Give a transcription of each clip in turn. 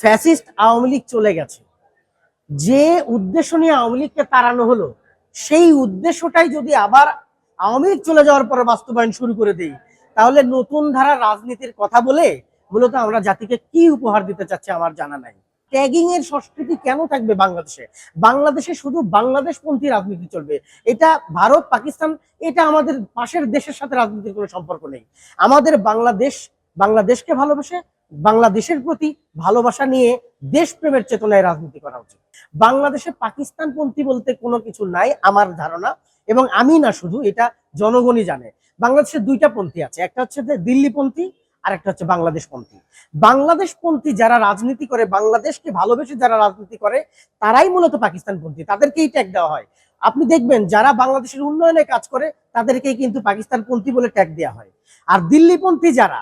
Fascist Awami League চলে গেছে। যে উদ্দেশ্য নিয়ে আওয়ামী লীগকে তাড়ানো হলো, সেই উদ্দেশ্যটাই যদি আবার আওয়ামী লীগ চলে যাওয়ার পরে বাস্তবায়ন শুরু করে দেই, তাহলে নতুন ধারা রাজনীতির কথা বলে মূলত আমরা জাতিকে কি উপহার দিতে চাচ্ছি আমার জানা নাই। ট্যাগিং এর সংস্কৃতি কেন থাকবে বাংলাদেশে? বাংলাদেশে শুধু বাংলাদেশপন্থী রাজনীতি চলবে। এটা ভারত, পাকিস্তান, এটা আমাদের পাশের দেশের সাথে রাজনীতির কোনো সম্পর্ক নেই। আমাদের বাংলাদেশ, বাংলাদেশকে ভালোবাসে বাংলাদেশের প্রতি ভালোবাসা নিয়ে দেশপ্রেমের চেতনায় রাজনীতি করা উচিত। বাংলাদেশে পাকিস্তানপন্থী বলতে কোনো কিছু নাই আমার ধারণা, এবং আমি না শুধু, এটা জনগণই জানে। বাংলাদেশে দুইটা পন্থী আছে, একটা হচ্ছে দিল্লিপন্থী, আর একটা হচ্ছে বাংলাদেশপন্থী। বাংলাদেশপন্থী যারা রাজনীতি করে, বাংলাদেশকে ভালোবেসে যারা রাজনীতি করে, তারাই মূলত পাকিস্তানপন্থী। তাদেরকেই ট্যাগ দেওয়া হয়। আপনি দেখবেন, যারা বাংলাদেশের উন্নয়নে কাজ করে, তাদেরকেই কিন্তু পাকিস্তানপন্থী বলে ট্যাগ দেওয়া হয়। আর দিল্লিপন্থী যারা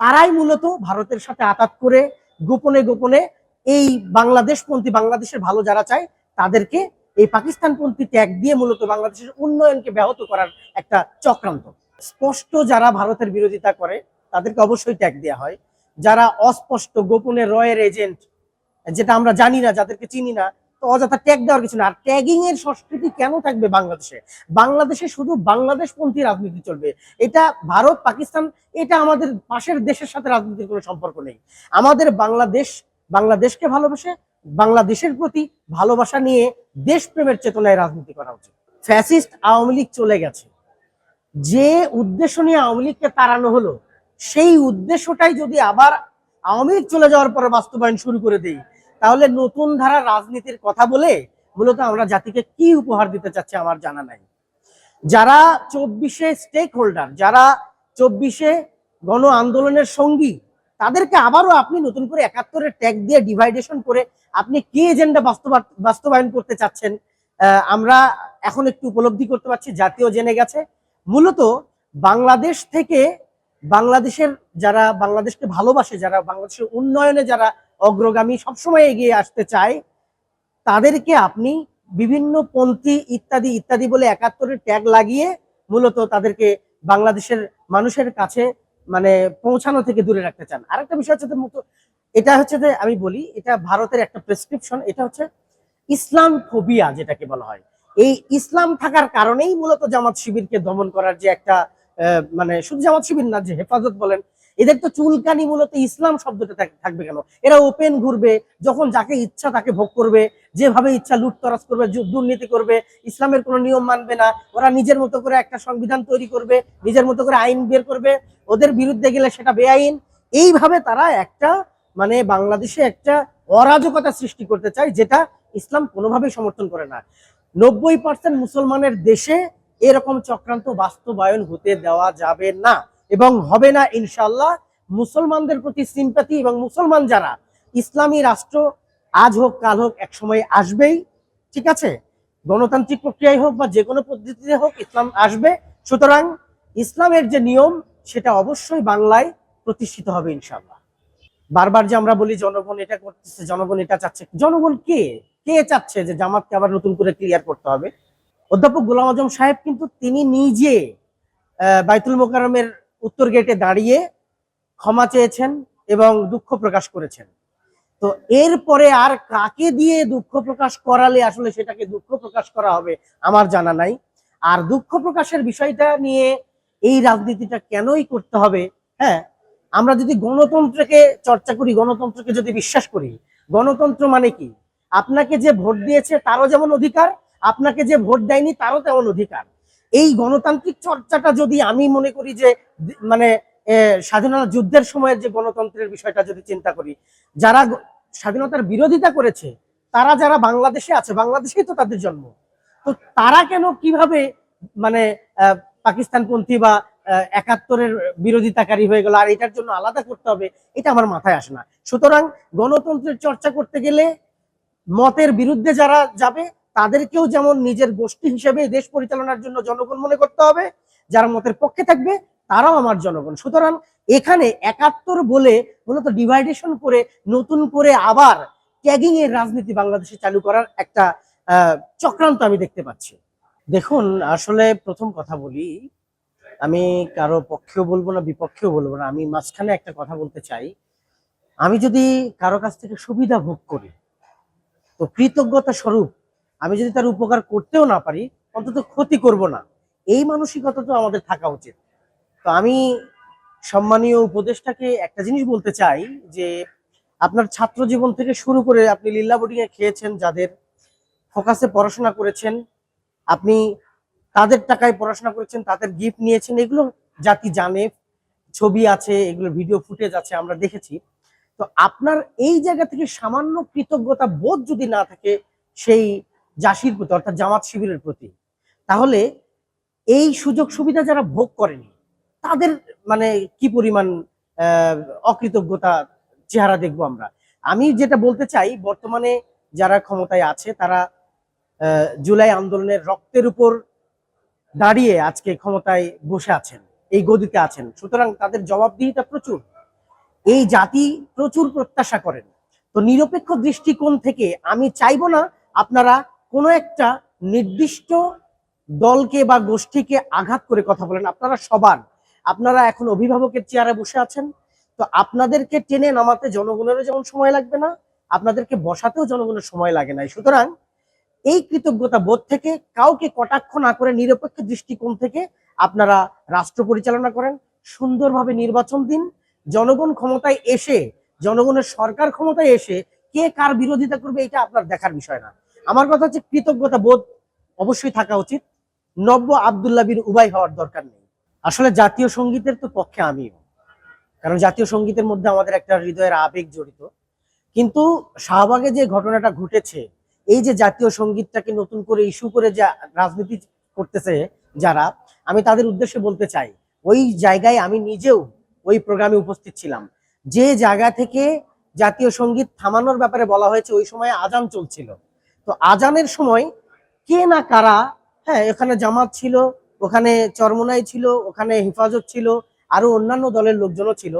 তারাই মূলত ভারতের সাথে আতাত করে গোপনে গোপনে এই বাংলাদেশপন্থী, বাংলাদেশের ভালো যারা চায়, তাদেরকে এই পাকিস্তানপন্থী ট্যাগ দিয়ে মূলত বাংলাদেশের উন্নয়নকে ব্যাহত করার একটা চক্রান্ত। স্পষ্ট যারা ভারতের বিরোধিতা করে, তাদেরকে অবশ্যই ট্যাগ দেওয়া হয়। যারা অস্পষ্ট, গোপনে রয়ের এজেন্ট যেটা আমরা জানি না, যাদেরকে চিনি না অযথা ট্যাগ দেওয়ার কিছু না। আর ট্যাগিং এর সংস্কৃতি কেন থাকবে বাংলাদেশে? বাংলাদেশে শুধু বাংলাদেশ বাংলাদেশপন্থী রাজনীতি চলবে। এটা ভারত, পাকিস্তান, এটা আমাদের পাশের দেশের সাথে রাজনীতির কোনো সম্পর্ক নেই। আমাদের বাংলাদেশ, বাংলাদেশকে ভালোবাসে, বাংলাদেশের প্রতি ভালোবাসা নিয়ে দেশপ্রেমের চেতনায় রাজনীতি করা উচিত। ফ্যাসিস্ট আওয়ামী লীগ চলে গেছে। যে উদ্দেশ্য নিয়ে আওয়ামী লীগকে তাড়ানো হলো, সেই উদ্দেশ্যটাই যদি আবার আওয়ামী লীগ চলে যাওয়ার পরে বাস্তবায়ন শুরু করে দেই তাহলে নতুন ধারা রাজনীতির কথা বলে মূলত আমরা জাতিকে কি উপহার দিতে চাচ্ছি আমার জানা নাই। যারা চব্বিশে স্টেক হোল্ডার যারা চব্বিশে গণ আন্দোলনের সঙ্গী, তাদেরকে আবারও আপনি নতুন করে একাত্তরের ট্যাগ দিয়ে ডিভাইডেশন করে আপনি কি এজেন্ডা বাস্তবায়ন করতে চাচ্ছেন আমরা এখন একটু উপলব্ধি করতে পারছি জাতীয় জেনে গেছে। মূলত বাংলাদেশ থেকে বাংলাদেশের যারা, বাংলাদেশকে ভালোবাসে, যারা বাংলাদেশের উন্নয়নে যারা অগ্রগামী সবসময় এগিয়ে আসতে চায়, তাদেরকে আপনি বিভিন্ন পন্থী ইত্যাদি ইত্যাদি বলে একাত্তরের ট্যাগ লাগিয়ে মূলত তাদেরকে বাংলাদেশের মানুষের কাছে মানে পৌঁছানো থেকে দূরে রাখতে চান। আরেকটা বিষয় হচ্ছে এটা হচ্ছে যে আমি বলি, এটা ভারতের একটা প্রেসক্রিপশন এটা হচ্ছে ইসলাম ফোবিয়া যেটাকে বলা হয়। এই ইসলাম থাকার কারণেই মূলত জামাত শিবিরকে দমন করার যে একটা মানে শুধু জামাত শিবির না, যে হেফাজত বলেন এদের তো চুলকানি মূলত ইসলাম শব্দটা থাকবে কেন? এরা ওপেন ঘুরবে, যখন যাকে ইচ্ছা তাকে ভোগ করবে, যেভাবে ইচ্ছা লুটতরাজ করবে দুর্নীতি করবে, ইসলামের কোনো নিয়ম মানবে না, ওরা নিজের মতো করে একটা সংবিধান তৈরি করবে, নিজের মতো করে আইন বের করবে, ওদের বিরুদ্ধে গেলে সেটা বেআইন। এইভাবে তারা একটা মানে বাংলাদেশে একটা অরাজকতা সৃষ্টি করতে চায়, যেটা ইসলাম কোনোভাবেই সমর্থন করে না। নব্বই পার্সেন্ট মুসলমানের দেশে এরকম চক্রান্ত বাস্তবায়ন হতে দেওয়া যাবে না। এবং হবে না ইনশাল্লাহ মুসলমানদের প্রতি সিম্পাতি এবং মুসলমান যারা ইসলামী রাষ্ট্র আজ হোক, কাল হোক, এক সময় আসবেই, ঠিক আছে? গণতান্ত্রিক প্রক্রিয়ায় হোক বা যে কোনো পদ্ধতিতে হোক, ইসলাম আসবে। সুতরাং ইসলামের যে নিয়ম, সেটা অবশ্যই বাংলায় প্রতিষ্ঠিত হবে ইনশাল্লাহ বারবার যে আমরা বলি, জনগণ এটা করতেছে, জনগণ এটা চাচ্ছে। জনগণ কে? কে চাচ্ছে যে জামাতকে আবার নতুন করে ক্লিয়ার করতে হবে? অধ্যাপক গোলাম আজম সাহেব কিন্তু তিনি নিজে বাইতুল মোকারমের উত্তর গেটে দাঁড়িয়ে ক্ষমা চেয়েছেন এবং দুঃখ প্রকাশ করেছেন। তো এরপরে আর কাকে দিয়ে দুঃখ প্রকাশ করালে আসলে সেটাকে দুঃখ প্রকাশ করা হবে আমার জানা নাই। আর দুঃখ প্রকাশের বিষয়টা নিয়ে এই রাজনীতিটা কেনই করতে হবে? হ্যাঁ আমরা যদি গণতন্ত্রকে চর্চা করি, গণতন্ত্রকে যদি বিশ্বাস করি, গণতন্ত্র মানে কি? আপনাকে যে ভোট দিয়েছে তারও যেমন অধিকার, আপনাকে যে ভোট দেয়নি তারও তেমন অধিকার। এই গণতান্ত্রিক চর্চাটা যদি আমি মনে করি যে মানে স্বাধীনতা যুদ্ধের সময়ের যে গণতন্ত্রের বিষয়টা যদি চিন্তা করি, যারা স্বাধীনতার বিরোধিতা করেছে, তারা যারা বাংলাদেশে আছে, বাংলাদেশেই তো তাদের জন্ম। তো তারা কেন কীভাবে মানে পাকিস্তানপন্থী বা একাত্তরের বিরোধিতাকারী হয়ে গেল, আর এটার জন্য আলাদা করতে হবে, এটা আমার মাথায় আসে না। সুতরাং গণতন্ত্রের চর্চা করতে গেলে মতের বিরুদ্ধে যারা যাবে তাদেরকেও যেমন নিজের গোষ্ঠী হিসেবে দেশ পরিচালনার জন্য জনগণ মনে করতে হবে, যারা মতের পক্ষে থাকবে, তারাও আমার জনগণ। সুতরাং এখানে একাত্তর বলে মূলত ডিভাইডেশন করে, নতুন করে আবার ট্যাগিং এর রাজনীতি বাংলাদেশে চালু করার একটা চক্রান্ত আমি দেখতে পাচ্ছি। দেখুন, আসলে প্রথম কথা বলি, আমি কারও পক্ষেও বলব না, বিপক্ষেও বলব না। আমি মাঝখানে একটা কথা বলতে চাই। আমি যদি কারও কাছ থেকে সুবিধা ভোগ করি, তো কৃতজ্ঞতা স্বরূপ আমি যদি তার উপকার করতেও না পারি, অন্তত ক্ষতি করব না। এই মানসিকতা তো আমাদের থাকা উচিত। তো আমি সম্মানীয় উপদেশটাকে একটা জিনিস বলতে চাই যে, আপনার ছাত্র জীবন থেকে শুরু করে আপনি লীলা বোর্ডিং এ খেয়েছেন, যাদের ফোকাসে পড়াশোনা করেছেন, আপনি তাদের টাকায় পড়াশোনা করেছেন, তাদের গিফট নিয়েছেন, এগুলো জাতি জানে, ছবি আছে, এগুলো ভিডিও ফুটেজ আছে, আমরা দেখেছি। তো আপনার এই জায়গা থেকে সামান্য কৃতজ্ঞতা বোধ যদি না থাকে, সেই জাসির প্রতি, অর্থাৎ জামাত শিবিরের প্রতি। তাহলে এই সুযোগ সুবিধা যারা ভোগ করেনি, তাদের মানে কি পরিমাণ অকৃতজ্ঞতা চেহারা দেখব আমরা। আমি যেটা বলতে চাই, বর্তমানে যারা ক্ষমতায় আছে, তারা জুলাই আন্দোলনের রক্তের উপর দাঁড়িয়ে আজকে ক্ষমতায় বসে আছেন, এই গদিতে আছেন। সুতরাং তাদের জবাবদিহিতা প্রচুর। এই জাতি প্রচুর প্রত্যাশা করেন। তো নিরপেক্ষ দৃষ্টিকোণ থেকে আমি চাইব না আপনারা কোনো একটা নির্দিষ্ট দলকে বা গোষ্ঠীকে আঘাত করে কথা বলেন। আপনারা সবার আপনারা এখন অভিভাবকের চেয়ারে বসে আছেন। তো আপনাদেরকে টেনে নামাতে জনগণেরও যেমন সময় লাগবে না, আপনাদেরকে বসাতেও জনগণের সময় লাগে না সুতরাং এই কৃতজ্ঞতা বোধ থেকে, কাউকে কটাক্ষ না করে নিরপেক্ষ দৃষ্টিকোণ থেকে আপনারা রাষ্ট্র পরিচালনা করেন, সুন্দরভাবে নির্বাচন দিন। জনগণ ক্ষমতায় এসে, জনগণের সরকার ক্ষমতায় এসে কে কার বিরোধিতা করবে, এটা আপনার দেখার বিষয় না। আমার কথা হচ্ছে কৃতজ্ঞতা বোধ অবশ্যই থাকা উচিত। নব্য আবদুল্লাহ বিন উবাই হওয়ার দরকার নেই। আসলে জাতীয় সঙ্গীতের তো পক্ষে আমিও। কারণ জাতীয় সঙ্গীতের মধ্যে আমাদের একটা হৃদয়ের আবেগ জড়িত। কিন্তু শাহবাগে যে ঘটনাটা ঘটেছে, এই যে জাতীয় সঙ্গীতটাকে নতুন করে ইস্যু করে যা রাজনীতি করতেছে যারা, আমি তাদের উদ্দেশ্যে বলতে চাই, ওই জায়গায় আমি নিজেও ওই প্রোগ্রামে উপস্থিত ছিলাম। যে জায়গা থেকে জাতীয় সংগীত থামানোর ব্যাপারে বলা হয়েছে, ওই সময় আজান চলছিল। তো আজানের সময় কে না কারা হ্যাঁ এখানে জামাত ছিল, ওখানে চরমোনাই ছিল, ওখানে হেফাজত ছিল, আরও অন্যান্য দলের লোকজনও ছিল।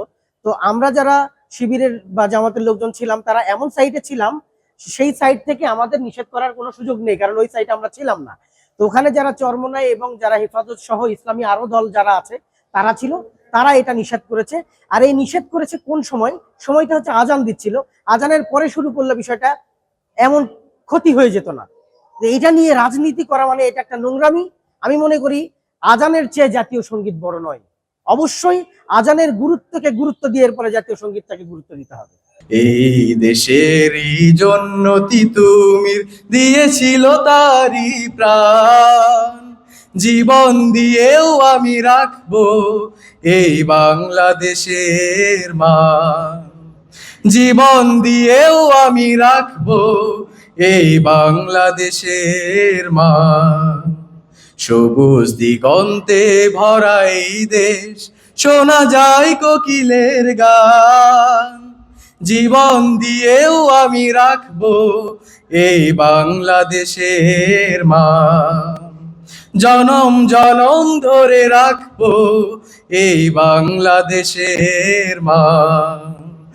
তো আমরা যারা শিবিরের বা জামাতের লোকজন ছিলাম, তারা এমন সাইটে ছিলাম, সেই সাইট থেকে আমাদের নিষেধ করার কোনো সুযোগ নেই, কারণ ওই সাইটে আমরা ছিলাম না। তো ওখানে যারা চরমোনাই এবং যারা হেফাজত সহ ইসলামী আরও দল যারা আছে, তারা ছিল, তারা এটা নিষেধ করেছে। আর এই নিষেধ করেছে কোন সময়? সময়টা হচ্ছে আজান দিচ্ছিল। আজানের পরে শুরু করল বিষয়টা এমন ক্ষতি হয়ে যেত না। এটা নিয়ে রাজনীতি করা মানে এটা একটা নোংরামি। আমি মনে করি আজানের চেয়ে জাতীয় সংগীত বড় নয়। অবশ্যই আজানের গুরুত্বকে গুরুত্ব দিয়ে এরপরে জাতীয় সঙ্গীতটাকে গুরুত্ব দিতে হবে। এই দেশের জন্য দিয়েছিল তারি প্রাণ। জীবন দিয়েও আমি রাখব এই বাংলাদেশের মান। জীবন দিয়েও আমি রাখব এই বাংলাদেশের মা, সবুজ দিগন্তে ভরা এই দেশ, শোনা যায় কোকিলের গান। জীবন দিয়েও আমি রাখব এই বাংলাদেশের মা। জনম জনম ধরে রাখব এই বাংলাদেশের মান